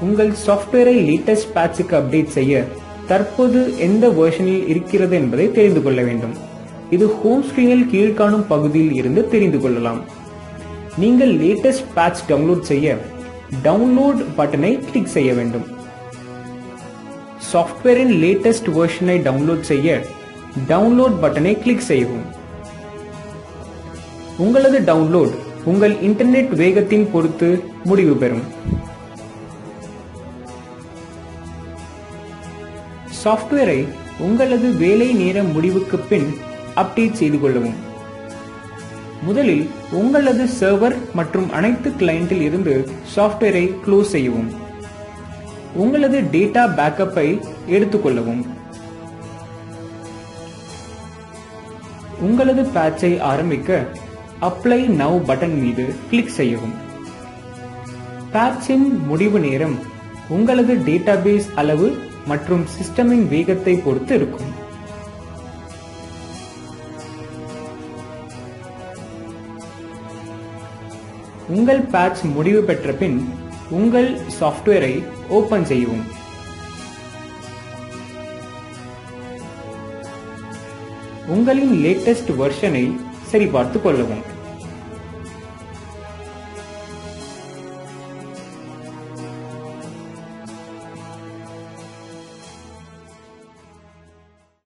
உங்கள் சாஃப்ட்வேரை latest பேட்சுக்கு update செய்ய தற்போது எந்த வெர்ஷனில் இருக்கிறது என்பதை தெரிந்து கொள்ள வேண்டும். இது ஹோம் ஸ்கிரீனில் கீழ்காணும் பகுதியில் இருந்து தெரிந்து கொள்ளலாம். நீங்கள் லேட்டஸ்ட் பேட்ச் டவுன்லோட் செய்ய டவுன்லோட் பட்டனை கிளிக் செய்ய வேண்டும். சாஃப்ட்வேரின் லேட்டஸ்ட் வேர்ஷனை டவுன்லோட் செய்ய டவுன்லோட் பட்டனை கிளிக் செய்யவும். உங்களது டவுன்லோட் உங்கள் இன்டர்நெட் வேகத்தின் பொறுத்து முடிவு பெறும். சாஃப்ட்வேரை உங்களது வேலை நேர முடிவுக்கு பின் அப்டேட் செய்து கொள்ளவும். முதலில் உங்களது சர்வர் மற்றும் அனைத்து கிளையண்டில் இருந்து சாஃப்ட்வேரை க்ளோஸ் செய்யவும். உங்களது டேட்டா பேக்கப்பை எடுத்துக்கொள்ளவும் உங்களது பேட்சை ஆரம்பிக்க அப்ளை நவ் பட்டன் மீது கிளிக் செய்யவும். பேட்சின் முடிவு நேரம் உங்களது டேட்டாபேஸ் அளவு மற்றும் சிஸ்டமின் வேகத்தை பொறுத்து இருக்கும். உங்கள் பேட்ச் முடிவு பெற்ற பின் உங்கள் சாஃப்ட்வேரை ஓபன் செய்யவும். உங்களின் லேட்டஸ்ட் வெர்ஷனை சரிபார்த்துக் கொள்ளவும்.